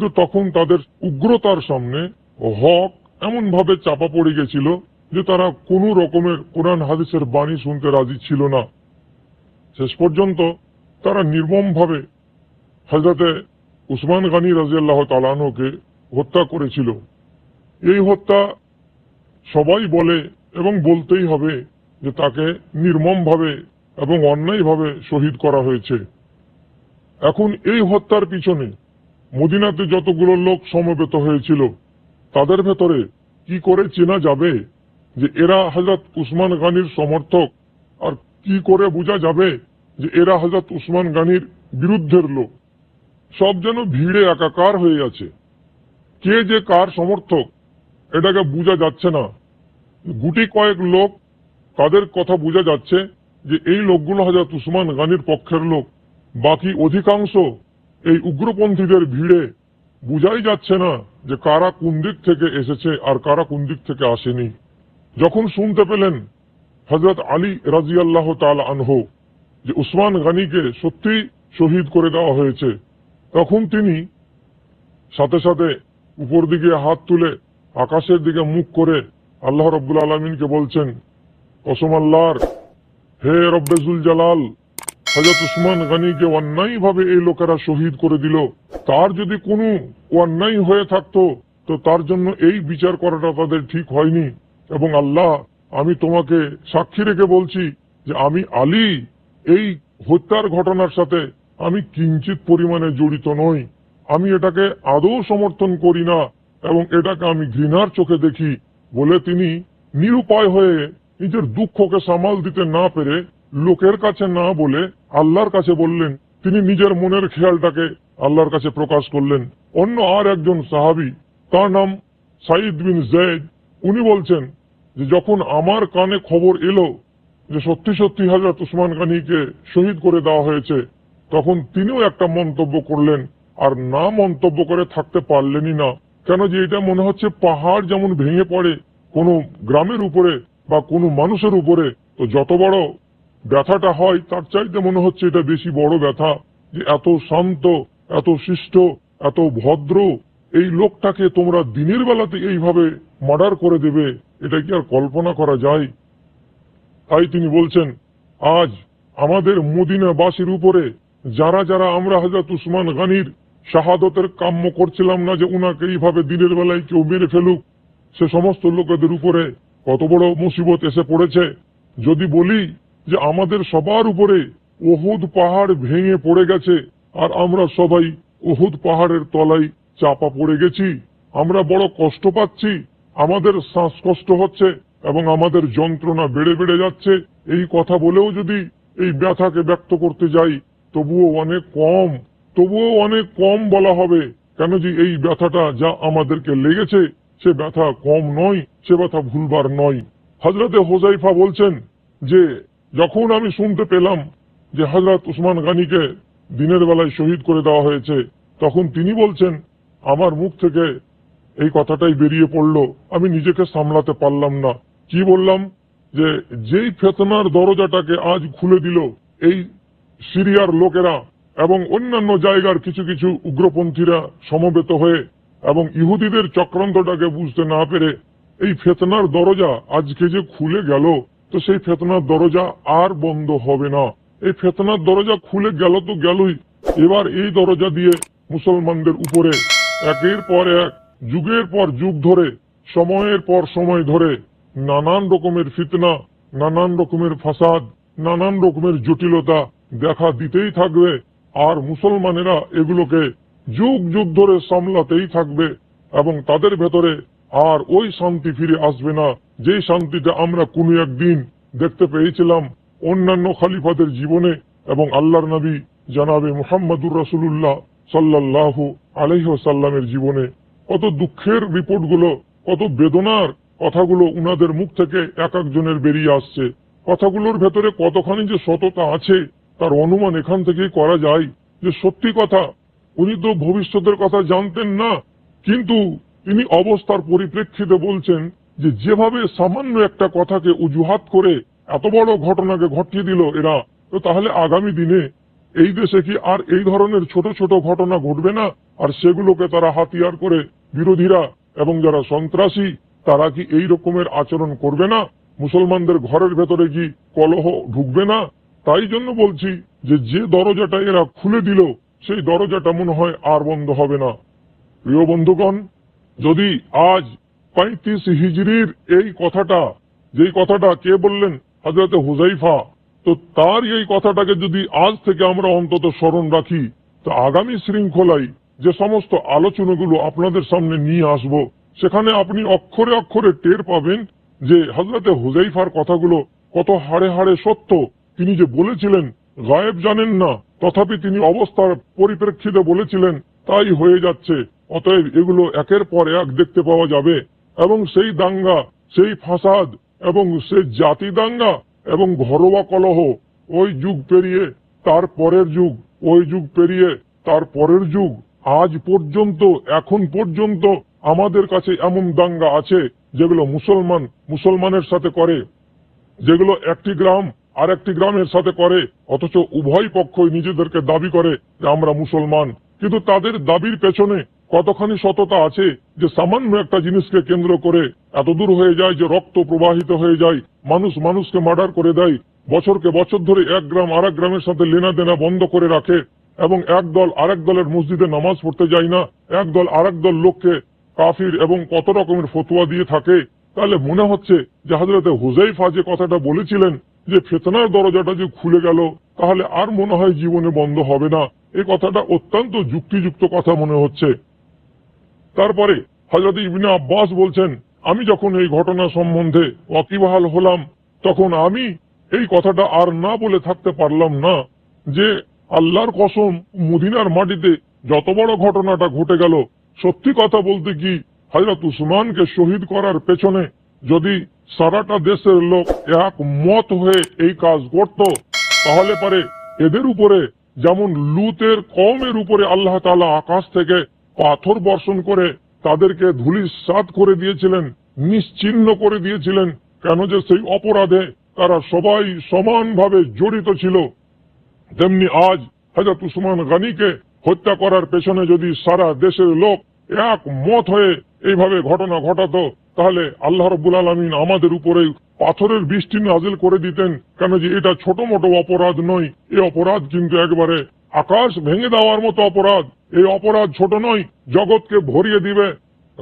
কিন্তু তখন তাদের উগ্রতার সামনে হক এমন ভাবে চাপা পড়ে গেছিল যে তারা কোনো রকমের কোরআন হাদিসের বাণী শুনতে রাজি ছিল না। শেষ পর্যন্ত তারা নির্মমভাবে হজরতে উসমান গানী রাজিয়াল্লাহ তালানোকে হত্যা করেছিল। এই হত্যা সবাই বলে এবং বলতেই হবে যে তাকে নির্মমভাবে এবং অন্যায়ভাবে শহীদ করা হয়েছে। এখন এই হত্যার পিছনে মদিনাতে যতগুলো লোক সমবেত হয়েছিল, তাদের ভেতরে কি করে চেনা যাবে যে এরা হজরত উসমান গানির সমর্থক? আর কি করে বোঝা যাবে যে এরা হজরত উসমান গানির বিরুদ্ধের লোক? সব যেন ভিড়ে একাকার হয়ে আছে। কে যে কার সমর্থক, এটাকে বোঝা যাচ্ছে না। গুটি কয়েক লোক তাদের কথা বোঝা যাচ্ছে যে এই লোকগুলো হজরত উসমান গানির পক্ষের লোক। বাকি অধিকাংশ এই উগ্রপন্থীদের ভিড়ে বুঝাই যাচ্ছে না যে কারা কোন দিক থেকে এসেছে আর কারা কোন দিক থেকে আসেনি। যখন শুনতে পেলেন হজরত আলী রাজিয়াল্লাহ তাল আনহ যে উসমান গানিকে সত্যি শহীদ করে দেওয়া হয়েছে, তখন তিনি সাথে সাথে উপর দিকে হাত তুলে আকাশের দিকে মুখ করে আল্লাহ রব্বুল আলমিনকে বলছেন কসম আল্লাহর হে রব্বেজুল জালাল হজরত উসমান গানিকে অন্যায় ভাবে এই লোকেরা শহীদ করে দিল, তার যদি কোনো অন্যায় হয়ে থাকতো, তো তার জন্য এই বিচার করাটা তাদের ঠিক হয়নি। এবং আল্লাহ, আমি তোমাকে সাক্ষী রেখে বলছি যে আমি আলী, এই হত্যার ঘটনার সাথে আমি কিঞ্চিত পরিমাণে জড়িত নই। আমি এটাকে আদৌ সমর্থন করি না এবং এটাকে আমি ঘৃণার চোখে দেখি বলে তিনি নিরুপায় হয়ে নিজের দুঃখকে সামাল দিতে না পেরে লোকের কাছে না বলে আল্লাহর কাছে বললেন, তিনি নিজের মনের খেয়ালটাকে আল্লাহর কাছে প্রকাশ করলেন। অন্য আর একজন সাহাবি, তার নাম সাইদ বিন জৈদ উনি বলছেন যে, যখন আমার কানে খবর এলো যে সত্যি সত্যি হাজরত উসমান গানিকে শহীদ করে দেওয়া হয়েছে, তখন তিনিও একটা মন্তব্য করলেন, আর না মন্তব্য করে থাকতে পারলেনই না। কেন যে এটা মনে হচ্ছে পাহাড় যেমন ভেঙে পড়ে কোনো গ্রামের উপরে বা কোনো মানুষের উপরে, তো যত বড় ব্যথাটা হয়, তার চাইতে মনে হচ্ছে এটা বেশি বড় ব্যথা, যে এত শান্ত, এত শিষ্ট, এত ভদ্র, এই লোকটাকে তোমরা দিনের বেলাতে এইভাবে মার্ডার করে দেবে, এটা কি আর কল্পনা করা যায়? তাই তিনি বলছেন, আজ আমাদের মদিনাবাসীর উপরে যারা যারা আমরা হজরত উসমান গানির শাহাদতের কাম্য করছিলাম না যে উনাকে এইভাবে দিনের বেলায় কেউ মেরে ফেলুক, সে সমস্ত লোকেদের উপরে কত বড় মুসিবত এসে পড়েছে। যদি বলি যে আমাদের সবার উপরে ওহুদ পাহাড় ভেঙে পড়ে গেছে, আর আমরা সবাই ওহুদ পাহাড়ের তলায় চাপা পড়ে গেছি। আমরা বড় কষ্ট পাচ্ছি, আমাদের শ্বাসকষ্ট হচ্ছে, এবং আমাদের যন্ত্রণা বেড়ে বেড়ে যাচ্ছে। এই কথা বলেও যদি এই ব্যথাকে ব্যক্ত করতে যাই, তবুও অনেক কম, তবুও অনেক কম বলা হবে। কেন যে এই ব্যথাটা যা আমাদেরকে লেগেছে, সে ব্যথা কম নয়, সে ব্যথা ভুলবার নয়। হজরতে হোজাইফা বলছেন যে যখন আমি শুনতে পেলাম যে হজরত উসমান গানিকে দিনের বেলায় শহীদ করে দেওয়া হয়েছে, তখন তিনি বলছেন, আমার মুখ থেকে এই কথাটাই বেরিয়ে পড়ল, আমি নিজেকে সামলাতে পারলাম না। কি বললাম? যে যেই ফেতনার দরজাটাকে আজ খুলে দিল এই সিরিয়ার লোকেরা এবং অন্যান্য জায়গার কিছু কিছু উগ্রপন্থীরা সমবেত হয়ে এবং ইহুদিদের চক্রান্তটাকে বুঝতে না পেরে এই ফেতনার দরজা আজকে যে খুলে গেল তো সেই ফেতনার দরজা আর বন্ধ হবে না। এই ফেতনার দরজা খুলে গেল তো গেলই। এবার এই দরজা দিয়ে মুসলমানদের উপরে, একের পর এক, যুগের পর যুগ ধরে, সময়ের পর সময় ধরে নানান রকমের ফিতনা, নানান রকমের ফাসাদ, নানান রকমের জটিলতা দেখা দিতেই থাকবে আর মুসলমানেরা এগুলোকে যুগ যুগ ধরে সামলাতেই থাকবে এবং তাদের ভেতরে আর ওই শান্তি ফিরে আসবে না। যে শান্তিটা আমরা কোনো একদিন দেখতে পেয়েছিলাম অন্যান্য খালিফাদের জীবনে এবং আল্লাহর নবী জানাবে মুহাম্মদুর রসুল্লাহ সাল্লাহ আলহ্লামের জীবনে। কত দুঃখের রিপোর্টগুলো, কত বেদনার কথাগুলো উনাদের মুখ থেকে এক একজনের বেরিয়ে আসছে। কথাগুলোর ভেতরে কতখানি যে সততা আছে, তার অনুমান এখান থেকেই করা যায় যে সত্যি কথা, উনি তো ভবিষ্যতের কথা জানতেন না, কিন্তু তিনি অবস্থার পরিপ্রেক্ষিতে বলছেন যে যেভাবে সামান্য একটা কথাকে অজুহাত করে এত বড় ঘটনাকে ঘটিয়ে দিল এরা, তো তাহলে আগামী দিনে এই দেশে কি আর এই ধরনের ছোট ছোট ঘটনা ঘটবে না? আর সেগুলোকে তারা হাতিয়ার করে বিরোধীরা এবং যারা সন্ত্রাসী, তারা কি এই রকমের আচরণ করবে না? মুসলমানদের ঘরের ভেতরে কি কলহ ঢুকবে না? তাই জন্য বলছি যে যে দরজাটা এরা খুলে দিল, সেই দরজাটা মনে হয় আর বন্ধ হবে না। প্রিয় বন্ধুগণ যদি আজ পঁয়ত্রিশ হিজড়ির এই কথাটা, যেই কথাটা কে বললেন? হজরত হুজাইফা তো তার এই কথাটাকে যদি আজ থেকে আমরা অন্তত স্মরণ রাখি, তো আগামী শৃঙ্খলায় যে সমস্ত আলোচনাগুলো আপনাদের সামনে নিয়ে আসব, সেখানে আপনি অক্ষরে অক্ষরে টের পাবেন যে হজরতে হুজাইফার কথাগুলো কত হাড়ে হাড়ে সত্য। তিনি যে বলেছিলেন, গায়েব জানেন না তথাপি তিনি অবস্থার পরিপ্রেক্ষিতে বলেছিলেন, তাই হয়ে যাচ্ছে। অতএব এগুলো একের পর এক দেখতে পাওয়া যাবে। এবং সেই দাঙ্গা, সেই ফাসাদ, এবং সেই জাতি দাঙ্গা, এবং ঘরোয়া কলহ, ওই যুগ পেরিয়ে তার পরের যুগ, ওই যুগ পেরিয়ে তার পরের যুগ, আজ পর্যন্ত, এখন পর্যন্ত আমাদের কাছে এমন দাঙ্গা আছে যেগুলো মুসলমান, মুসলমানের সাথে করে। যেগুলো একটি গ্রাম আর একটি গ্রামের সাথে করে, অথচ উভয় পক্ষই নিজেদেরকে দাবি করে যে আমরা মুসলমান। কিন্তু তাদের দাবির পেছনে কতখানি সততা আছে যে সামান্য একটা জিনিসকে কেন্দ্র করে এত দূর হয়ে যায় যে রক্ত প্রবাহিত হয়ে যায়, মানুষ মানুষকে মার্ডার করে দেয়, বছরকে বছর ধরে এক গ্রাম আর গ্রামের সাথে লেনা দেনা বন্ধ করে রাখে, এবং এক দল আরেক দলের মসজিদে নামাজ পড়তে যায় না, এক দল আরেক দল লোককে কাফির এবং কত রকমের ফতুয়া দিয়ে থাকে। তাহলে মনে হচ্ছে যে হাজরতে হুজাইফা যে কথাটা বলেছিলেন, যে ফেতনার দরজাটা যে খুলে গেল, তাহলে আর মনে হয় জীবনে বন্ধ হবে না। এই কথাটা অত্যন্ত যুক্তিযুক্ত কথা মনে হচ্ছে। তারপরে হজরত ইবিনে আব্বাস বলছেন, আমি যখন এই ঘটনা সম্বন্ধে ওয়াকিবহাল হলাম, তখন আমি এই কথাটা আর না বলে থাকতে পারলাম না যে আল্লাহর কসম মদিনার মাটিতে যত বড় ঘটনাটা ঘটে গেল, সত্যি কথা বলতে কি হজরত উসমানকে শহীদ করার পেছনে যদি সারাটা দেশের লোক এক মত হয়ে এই কাজ করত, তাহলে পারে এদের উপরে যেমন লুতের কমের উপরে আল্লাহ তাআলা আকাশ থেকে পাথর বর্ষণ করে তাদেরকে ধুলিস সাত করে দিয়েছিলেন নিশ্চিহ্ন করে দিয়েছিলেন। কেন যে সেই অপরাধে তারা সবাই সমানভাবে জড়িত ছিল। তেমনি আজ হজরত উসমান গানিকে হত্যা করার পেছনে যদি সারা দেশের লোক এক মত হয়ে এইভাবে ঘটনা ঘটাতো, তাহলে আল্লাহ রব্বুল আলমিন আমাদের উপরে পাথরের বৃষ্টি নাজিল করে দিতেন। কেন যে এটা ছোট মোটো অপরাধ নয়, এ অপরাধ কিন্তু একবারে আকাশ ভেঙে দেওয়ার মতো অপরাধ। এই অপরাধ ছোট নয়, জগৎকে ভরিয়ে দিবে।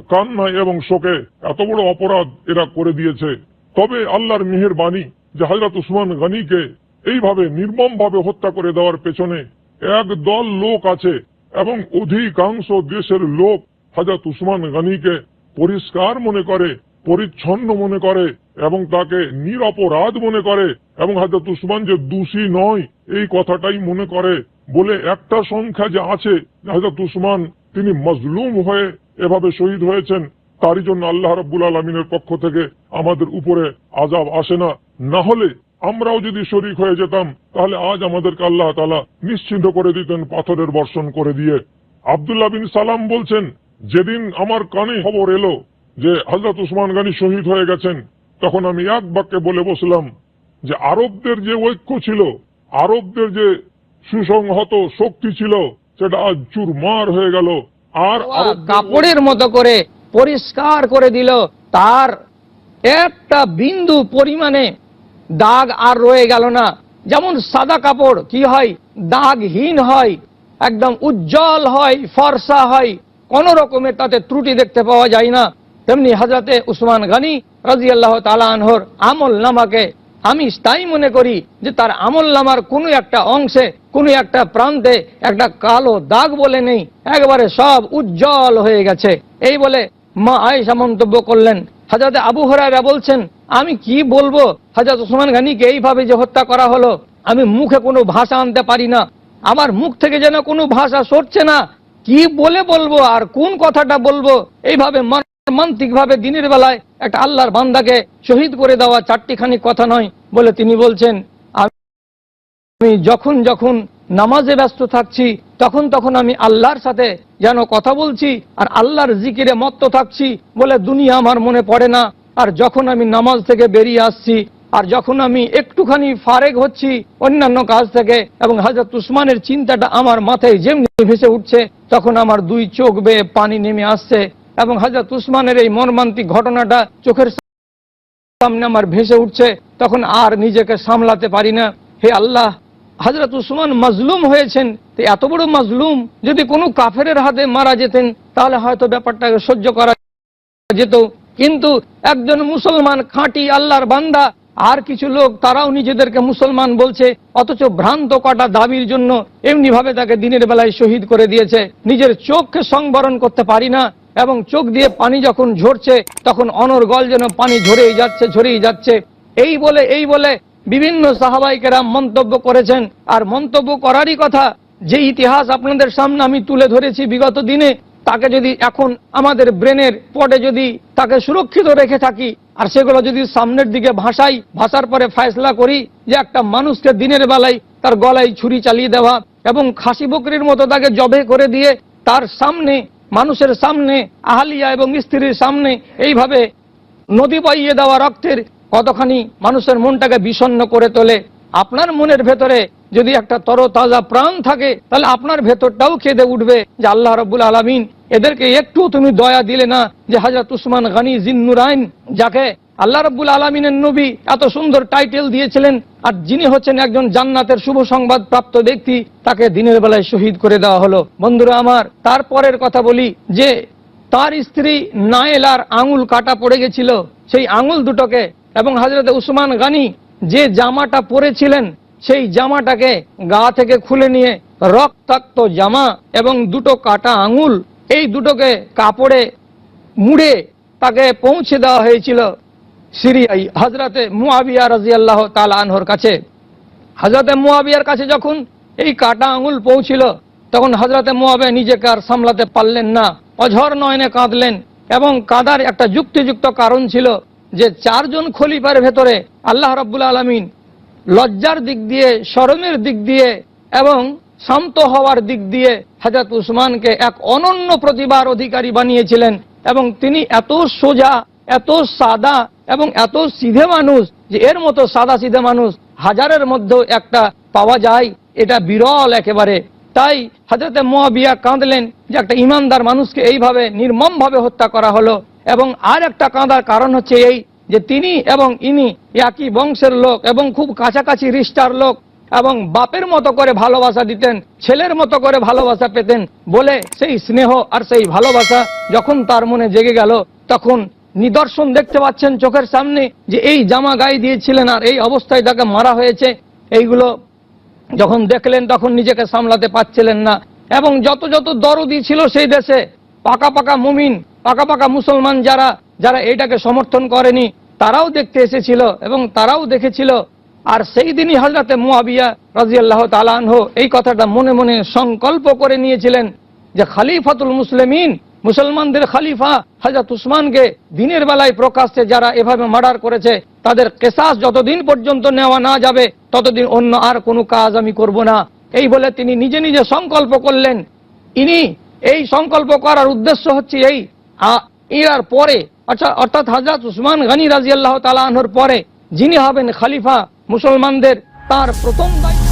কান্নায় এবং শোকে এত বড় অপরাধ এরা করে দিয়েছে। তবে আল্লাহর মেহের বাণী যে হজরত উসমান গানিকে এইভাবে নির্মম ভাবে হত্যা করে দেওয়ার পেছনে এক দল লোক আছে এবং অধিকাংশ দেশের লোক হজরত উসমান গানিকে পরিষ্কার মনে করে, পরিচ্ছন্ন মনে করে এবং তাকে নিরপরাধ মনে করে এবং হজরত উসমান যে দোষী নয়, এই কথাটাই মনে করে। বলে একটা সংখ্যা যে আছে হজরত উসমান, তিনি মজলুম হয়ে এভাবে শহীদ হয়েছেন। তারই জন্য আল্লাহ রব্বুল আলমিনের পক্ষ থেকে আমাদের উপরে আজাব আসে না। না হলে আমরাও যদি শরিক হয়ে যেতাম, তাহলে আজ আমাদেরকে আল্লাহ তালা নিশ্চিন্ত করে দিতেন পাথরের বর্ষণ করে দিয়ে। আবদুল্লাহ বিন সালাম বলছেন, যেদিন আমার কানে খবর এলো যে হজরত উসমান গানি শহীদ হয়ে গেছেন, তখন আমি এক বাক্যে বলে বসলাম যে, আরবদের যে ঐক্য ছিল, আরবদের যে সুসংহত শক্তি ছিল সেটা আজ চুরমার হয়ে গেল। আর কাপড়ের মতো করে পরিষ্কার করে দিল। তার একটা বিন্দু পরিমাণে দাগ আর রয়ে গেল না। যেমন সাদা কাপড় কি হয়? দাগহীন হয় একদম উজ্জ্বল হয় ফর্সা হয়। কোন রকমের তাতে ত্রুটি দেখতে পাওয়া যায় না। তেমনি হজরতে উসমান গানি রাজি আল্লাহ আনহর আমল নামাকে আমি তাই মনে করি যে তার আমল নামার কোনো একটা অংশে, কোনো একটা প্রান্তে একটা কালো দাগ বলে নেই, একবারে সব উজ্জ্বল হয়ে গেছে। এই বলে মা আয়েশা মন্তব্য করলেন হাজরত আবু হরাইরা বলছেন, আমি কি বলব? হাজরত ওসমান গানিকে এইভাবে যে হত্যা করা হলো, আমি মুখে কোনো ভাষা আনতে পারি না। আমার মুখ থেকে যেন কোনো ভাষা সরছে না। কি বলে বলব আর কোন কথাটা বলব? এইভাবে মান্তিক ভাবে দিনের বেলায় একটা আল্লাহর বান্দাকে শহীদ করে দেওয়া চারটি চারটিখানি কথা নয় বলে তিনি বলছেন, আমি যখন যখন নামাজে ব্যস্ত থাকছি, তখন তখন আমি আল্লাহর সাথে যেন কথা বলছি আর আল্লাহর জিকিরে মত্ত থাকছি বলে দুনিয়া আমার মনে পড়ে না। আর যখন আমি নামাজ থেকে বেরিয়ে আসছি, আর যখন আমি একটুখানি ফারেক হচ্ছি অন্যান্য কাজ থেকে এবং হাজরত উসমানের চিন্তাটা আমার মাথায় যেমনি ভেসে উঠছে, তখন আমার দুই চোখ বেয়ে পানি নেমে আসছে। এবং হাজরত উসমানের এই মর্মান্তিক ঘটনাটা চোখের সামনে আমার ভেসে উঠছে, তখন আর নিজেকে সামলাতে পারি না। হে আল্লাহ হজরত উসমান মাজলুম হয়েছেন এত বড় মাজলুম, যদি কোনো কাফেরের হাতে মারা যেতেন, তাহলে হয়তো ব্যাপারটাকে সহ্য করা যেত। কিন্তু একজন মুসলমান খাঁটি আল্লাহর বান্দা, আর কিছু লোক তারাও নিজেদেরকে মুসলমান বলছে, অথচ ভ্রান্ত কটা দাবির জন্য এমনি ভাবে তাকে দিনের বেলায় শহীদ করে দিয়েছে। নিজের চোখকে সংবরণ করতে পারি না এবং চোখ দিয়ে পানি যখন ঝরছে, তখন অনর্গল যেন পানি ঝরেই যাচ্ছে ঝরেই যাচ্ছে। এই বলে এই বলে বিভিন্ন সাহাবাইকেরা মন্তব্য করেছেন। আর মন্তব্য করারই কথা, যে ইতিহাস আপনাদের সামনে আমি তুলে ধরেছি বিগত দিনে, তাকে যদি এখন আমাদের ব্রেনের পটে যদি তাকে সুরক্ষিত রেখে থাকি, আর সেগুলো যদি সামনের দিকে ভাসাই, ভাসার পরে ফয়সলা করি, যে একটা মানুষকে দিনের বেলায় তার গলায় ছুরি চালিয়ে দেওয়া এবং খাসি বকরির মতো তাকে জবে করে দিয়ে তার সামনে মানুষের সামনে, আহালিয়া এবং স্ত্রীর সামনে এইভাবে নদী পাইয়ে দেওয়া রক্তের কতখানি মানুষের মনটাকে বিষণ্ন করে তোলে। আপনার মনের ভেতরে যদি একটা তরতাজা প্রাণ থাকে, তাহলে আপনার ভেতরটাও খেদে উঠবে যে আল্লাহ রব্বুল আলমিন, এদেরকে একটু তুমি দয়া দিলে না যে হাজরত উসমান গানি জিন্নুরাইন যাকে আল্লাহ রব্বুল আলমিনের নবী এত সুন্দর টাইটেল দিয়েছিলেন, আর যিনি হচ্ছেন একজন জান্নাতের শুভ সংবাদ প্রাপ্ত ব্যক্তি, তাকে দিনের বেলায় শহীদ করে দেওয়া হলো। বন্ধুরা আমার তারপরের কথা বলি যে, তার স্ত্রী নায়েলার আঙুল কাটা পড়ে গেছিল। সেই আঙুল দুটোকে এবং হাজরত উসমান গানি যে জামাটা পরেছিলেন, সেই জামাটাকে গা থেকে খুলে নিয়ে রক্তাক্ত জামা এবং দুটো কাটা আঙুল, এই দুটোকে কাপড়ে মুড়ে তাকে পৌঁছে দেওয়া হয়েছিল। সিরিয়াই হজরতে মুআবিয়া রাজিয়াল্লাহ তালা আনহর কাছে। হজরতে মুআবিয়ার কাছে যখন এই কাটা আঙুল পৌঁছিল, তখন হজরতে মুআবিয়া নিজেকে আর সামলাতে পারলেন না। অঝর নয়নে কাঁদলেন এবং কাদার একটা যুক্তিযুক্ত কারণ ছিল যে চারজন খলিফার ভেতরে আল্লাহ রব্বুল আলমিন লজ্জার দিক দিয়ে শরমের দিক দিয়ে এবং শান্ত হওয়ার দিক দিয়ে হাজরত উসমানকে এক অনন্য প্রতিভার অধিকারী বানিয়েছিলেন এবং তিনি এত সোজা এত সাদা এবং এত সিধে মানুষ যে এর মতো সাদা সিধে মানুষ হাজারের মধ্যেও একটা পাওয়া যায়, এটা বিরল একেবারে। তাই হাজরতে মোয়াবিয়া কাঁদলেন যে একটা ইমানদার মানুষকে এইভাবে নির্মমভাবে হত্যা করা হলো এবং আর একটা কাঁদার কারণ হচ্ছে এই যে তিনি এবং ইনি একই বংশের লোক এবং খুব কাছাকাছি রিস্টার লোক এবং বাপের মতো করে ভালোবাসা দিতেন, ছেলের মতো করে ভালোবাসা পেতেন বলে সেই স্নেহ আর সেই ভালোবাসা যখন তার মনে জেগে গেল, তখন নিদর্শন দেখতে পাচ্ছেন চোখের সামনে যে এই জামা গায়ে দিয়েছিলেন আর এই অবস্থায় তাকে মারা হয়েছে। এইগুলো যখন দেখলেন তখন নিজেকে সামলাতে পারছিলেন না। এবং যত যত দরদি ছিল সেই দেশে পাকা পাকা মুমিন, পাকা পাকা মুসলমান যারা যারা এটাকে সমর্থন করেনি, তারাও দেখতে এসেছিল এবং তারাও দেখেছিল। আর সেই দিনই হজরতে মুয়াবিয়া রাজিয়াল্লাহ তালানহ এই কথাটা মনে মনে সংকল্প করে নিয়েছিলেন যে খালিফাতুল মুসলিমিন মুসলমানদের খালিফা হজরত উসমানকে দিনের বেলায় প্রকাশ্যে যারা এভাবে মার্ডার করেছে, তাদের কেসাস যতদিন পর্যন্ত নেওয়া না যাবে, ততদিন অন্য আর কোনো কাজ আমি করব না। এই বলে তিনি নিজে নিজে সংকল্প করলেন। ইনি এই সংকল্প করার উদ্দেশ্য হচ্ছে এই। আ- এর পরে অর্থাৎ অর্থাৎ হাজরত উসমান গানি রাজিয়াল্লাহ তালা আনহর পরে যিনি হবেন খালিফা মুসলমানদের, তার প্রথম দায়িত্ব